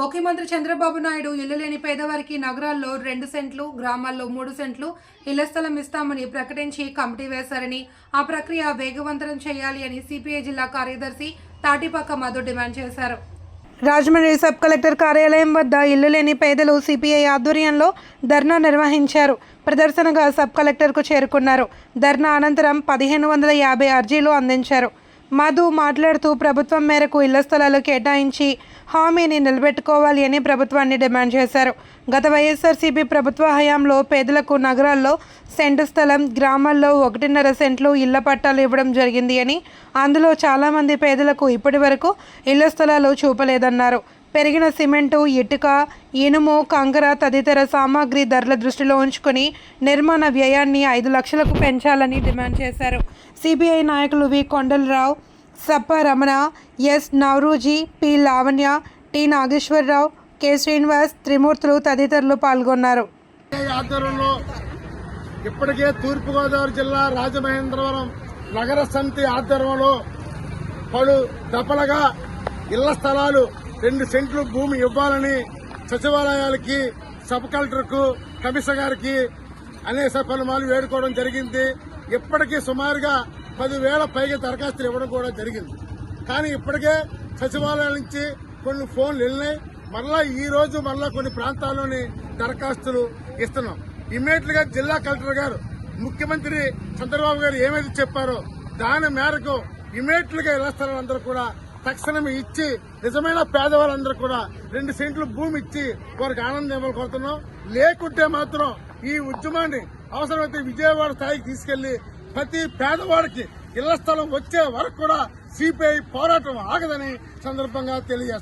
ముఖ్యమంత్రి చంద్రబాబు నాయుడు ఇల్లు లేని పేదవారికి నగరాల్లో రెండు సెంట్లు గ్రామాల్లో మూడు సెంట్లు ఇళ్ళ స్థలం ఇస్తామని ప్రకటించి కమిటీ వేశారని ఆ ప్రక్రియ వేగవంతం చేయాలి అని సిపిఐ జిల్లా కార్యదర్శి తాటిపాక మధు డిమాండ్ చేశారు. రాజమండ్రి సబ్ కలెక్టర్ కార్యాలయం వద్ద ఇల్లు లేని పేదలు సిపిఐ ఆధ్వర్యంలో ధర్నా నిర్వహించారు. ప్రదర్శనగా సబ్ కలెక్టర్కు చేరుకున్నారు. ధర్నా అనంతరం పదిహేను వందల యాభై అర్జీలు అందించారు. మధు మాట్లాడుతూ ప్రభుత్వం మేరకు ఇళ్ళ స్థలాలు కేటాయించి హామీని నిలబెట్టుకోవాలి అని ప్రభుత్వాన్ని డిమాండ్ చేశారు. గత వైఎస్ఆర్సీపీ ప్రభుత్వ హయాంలో పేదలకు నగరాల్లో సెంటు స్థలం గ్రామాల్లో ఒకటిన్నర సెంట్లు ఇళ్ళ పట్టాలు ఇవ్వడం జరిగింది అని అందులో చాలామంది పేదలకు ఇప్పటి వరకు ఇళ్ళ స్థలాలు చూపలేదన్నారు. పెరిగిన సిమెంటు ఇటుక ఇనుము కంకర తదితర సామాగ్రి ధరల దృష్టిలో ఉంచుకొని నిర్మాణ వ్యయాన్ని ఐదు లక్షలకు పెంచాలని డిమాండ్ చేశారు. సిబిఐ నాయకులు V. Kondalarao Sappa Ramana S. Navaroji P. Lavanya T. Nageswararao K. Srinivas Trimurthulu తదితరులు పాల్గొన్నారు. ఆధ్వర్యంలో ఇప్పటికే తూర్పుగోదావరి జిల్లా రాజమహేంద్రవరం నగర సమితి ఆధ్వర్యంలో పలు దఫలుగా ఇళ్ళ స్థలాలు రెండు సెంట్లు భూమి ఇవ్వాలని సచివాలయాలకి సబ్ కలెక్టర్కు కమిషనర్ గారికి అనేక పలుమాలు వేడుకోవడం జరిగింది. ఇప్పటికీ సుమారుగా పదివేల పైగా దరఖాస్తులు ఇవ్వడం కూడా జరిగింది. కానీ ఇప్పటికే సచివాలయాల నుంచి కొన్ని ఫోన్లు వెళ్ళినాయి. మరలా ఈ రోజు మరలా కొన్ని ప్రాంతాల్లోని దరఖాస్తులు ఇస్తున్నాం. ఇమ్మీడియట్గా జిల్లా కలెక్టర్ గారు ముఖ్యమంత్రి చంద్రబాబు గారు ఏమైతే చెప్పారో దాని మేరకు ఇమ్మీడియట్గా ఇళ్ళ స్థలాలందరూ కూడా తక్షణం ఇచ్చి నిజమైన పేదవాళ్ళందరూ కూడా రెండు సెంట్లు భూమి ఇచ్చి వారికి ఆనందం ఇవ్వాలి కోరుతున్నాం. లేకుంటే మాత్రం ఈ ఉద్యమాన్ని అవసరమైతే విజయవాడ స్థాయికి తీసుకెళ్ళి ప్రతి పేదవాడికి ఇళ్ళ స్థలం వచ్చే వరకు కూడా సిపిఐ పోరాటం ఆగదని సందర్భంగా తెలియజేస్తారు